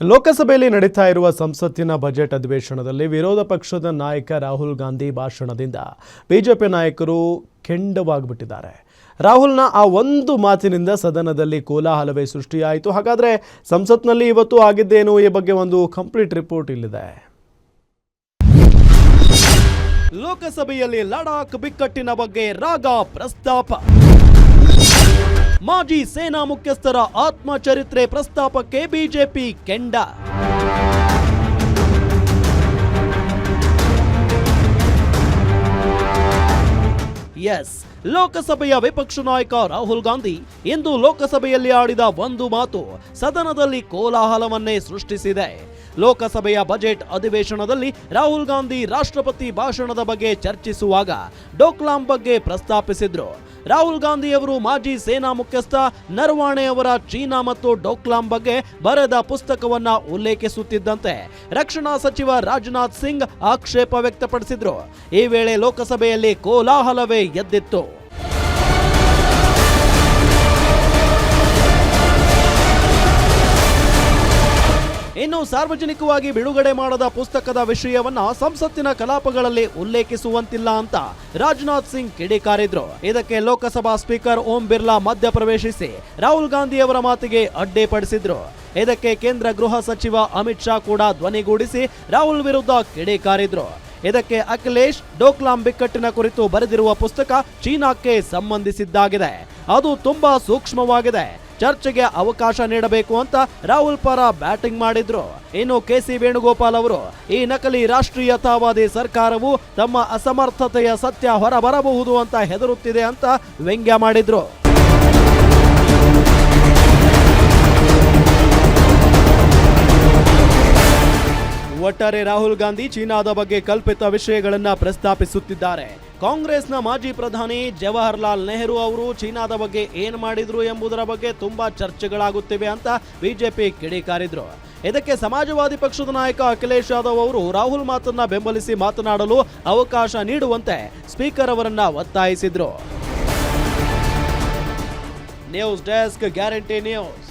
ಲೋಕಸಭೆಯಲ್ಲಿ ನಡೀತಾ ಇರುವ ಸಂಸತ್ತಿನ ಬಜೆಟ್ ಅಧಿವೇಶನದಲ್ಲಿ ವಿರೋಧ ಪಕ್ಷದ ನಾಯಕ ರಾಹುಲ್ ಗಾಂಧಿ ಭಾಷಣದಿಂದ ಬಿಜೆಪಿ ನಾಯಕರು ಕೆಂಡವಾಗಿಬಿಟ್ಟಿದ್ದಾರೆ. ರಾಹುಲ್ನ ಆ ಒಂದು ಮಾತಿನಿಂದ ಸದನದಲ್ಲಿ ಕೋಲಾಹಲವೇ ಸೃಷ್ಟಿಯಾಯಿತು. ಹಾಗಾದರೆ ಸಂಸತ್ನಲ್ಲಿ ಇವತ್ತು ಆಗಿದ್ದೇನು ಈ ಬಗ್ಗೆ ಒಂದು ಕಂಪ್ಲೀಟ್ ರಿಪೋರ್ಟ್ ಇಲ್ಲಿದೆ. ಲೋಕಸಭೆಯಲ್ಲಿ ಲಡಾಖ್ ಬಿಕ್ಕಟ್ಟಿನ ಬಗ್ಗೆ ರಾಗ ಪ್ರಸ್ತಾಪ. ಮಾಜಿ ಸೇನಾ ಮುಖ್ಯಸ್ಥರ ಆತ್ಮಚರಿತ್ರೆ ಪ್ರಸ್ತಾಪಕ್ಕೆ ಬಿಜೆಪಿ ಕೆಂಡ. ಎಸ್, ಲೋಕಸಭೆಯ ವಿಪಕ್ಷ ನಾಯಕ ರಾಹುಲ್ ಗಾಂಧಿ ಇಂದು ಲೋಕಸಭೆಯಲ್ಲಿ ಆಡಿದ ಒಂದು ಮಾತು ಸದನದಲ್ಲಿ ಕೋಲಾಹಲವನ್ನೇ ಸೃಷ್ಟಿಸಿದೆ. ಲೋಕಸಭೆಯ ಬಜೆಟ್ ಅಧಿವೇಶನದಲ್ಲಿ ರಾಹುಲ್ ಗಾಂಧಿ ರಾಷ್ಟ್ರಪತಿ ಭಾಷಣದ ಬಗ್ಗೆ ಚರ್ಚಿಸುವಾಗ ಡೋಕ್ಲಾಂ ಬಗ್ಗೆ ಪ್ರಸ್ತಾಪಿಸಿದ್ರು. ರಾಹುಲ್ ಗಾಂಧಿ ಅವರು ಮಾಜಿ ಸೇನಾ ಮುಖ್ಯಸ್ಥ ನರ್ವಾಣೆ ಅವರ ಚೀನಾ ಮತ್ತು ಡೋಕ್ಲಾಂ ಬಗ್ಗೆ ಬರೆದ ಪುಸ್ತಕವನ್ನ ಉಲ್ಲೇಖಿಸುತ್ತಿದ್ದಂತೆ ರಕ್ಷಣಾ ಸಚಿವ ರಾಜನಾಥ್ ಸಿಂಗ್ ಆಕ್ಷೇಪ ವ್ಯಕ್ತಪಡಿಸಿದ್ರು. ಈ ವೇಳೆ ಲೋಕಸಭೆಯಲ್ಲಿ ಕೋಲಾಹಲವೇ ಎದ್ದಿತ್ತು. ಇನ್ನು ಸಾರ್ವಜನಿಕವಾಗಿ ಬಿಡುಗಡೆ ಮಾಡದ ಪುಸ್ತಕದ ವಿಷಯವನ್ನ ಸಂಸತ್ತಿನ ಕಲಾಪಗಳಲ್ಲಿ ಉಲ್ಲೇಖಿಸುವಂತಿಲ್ಲ ಅಂತ ರಾಜನಾಥ್ ಸಿಂಗ್ ಕಿಡಿಕಾರಿದ್ರು. ಇದಕ್ಕೆ ಲೋಕಸಭಾ ಸ್ಪೀಕರ್ ಓಂ ಬಿರ್ಲಾ ಮಧ್ಯಪ್ರವೇಶಿಸಿ ರಾಹುಲ್ ಗಾಂಧಿ ಅವರ ಮಾತಿಗೆ ಅಡ್ಡಿಪಡಿಸಿದ್ರು. ಇದಕ್ಕೆ ಕೇಂದ್ರ ಗೃಹ ಸಚಿವ ಅಮಿತ್ ಶಾ ಕೂಡ ಧ್ವನಿಗೂಡಿಸಿ ರಾಹುಲ್ ವಿರುದ್ಧ ಕಿಡಿಕಾರಿದ್ರು. ಇದಕ್ಕೆ ಅಖಿಲೇಶ್ ಡೋಕ್ಲಾಂ ಬಿಕ್ಕಟ್ಟಿನ ಕುರಿತು ಬರೆದಿರುವ ಪುಸ್ತಕ ಚೀನಾಕ್ಕೆ ಸಂಬಂಧಿಸಿದ್ದಾಗಿದೆ. ಅದು ತುಂಬಾ ಸೂಕ್ಷ್ಮವಾಗಿದೆ. ಚರ್ಚೆಗೆ ಅವಕಾಶ ನೀಡಬೇಕು ಅಂತ ರಾಹುಲ್ ಪರ ಬ್ಯಾಟಿಂಗ್ ಮಾಡಿದ್ರು. ಇನ್ನು ಕೆಸಿ ವೇಣುಗೋಪಾಲ್ ಅವರು, ಈ ನಕಲಿ ರಾಷ್ಟ್ರೀಯತಾವಾದಿ ಸರ್ಕಾರವು ತಮ್ಮ ಅಸಮರ್ಥತೆಯ ಸತ್ಯ ಹೊರಬರಬಹುದು ಅಂತ ಹೆದರುತ್ತಿದೆ ಅಂತ ವ್ಯಂಗ್ಯ ಮಾಡಿದ್ರು. ಒಟ್ಟಾರೆ ರಾಹುಲ್ ಗಾಂಧಿ ಚೀನಾದ ಬಗ್ಗೆ ಕಲ್ಪಿತ ವಿಷಯಗಳನ್ನು ಪ್ರಸ್ತಾಪಿಸುತ್ತಿದ್ದಾರೆ. ಕಾಂಗ್ರೆಸ್ನ ಮಾಜಿ ಪ್ರಧಾನಿ ಜವಾಹರ್ಲಾಲ್ ನೆಹರು ಅವರು ಚೀನಾದ ಬಗ್ಗೆ ಏನು ಮಾಡಿದ್ರು ಎಂಬುದರ ಬಗ್ಗೆ ತುಂಬಾ ಚರ್ಚೆಗಳಾಗುತ್ತಿವೆ ಅಂತ ಬಿಜೆಪಿ ಕಿಡಿಕಾರಿದ್ರು ಇದಕ್ಕೆ ಸಮಾಜವಾದಿ ಪಕ್ಷದ ನಾಯಕ ಅಖಿಲೇಶ್ ಯಾದವ್ ಅವರು ರಾಹುಲ್ ಮಾತನ್ನ ಬೆಂಬಲಿಸಿ ಮಾತನಾಡಲು ಅವಕಾಶ ನೀಡುವಂತೆ ಸ್ಪೀಕರ್ ಅವರನ್ನ ಒತ್ತಾಯಿಸಿದ್ರು. News desk guarantee news.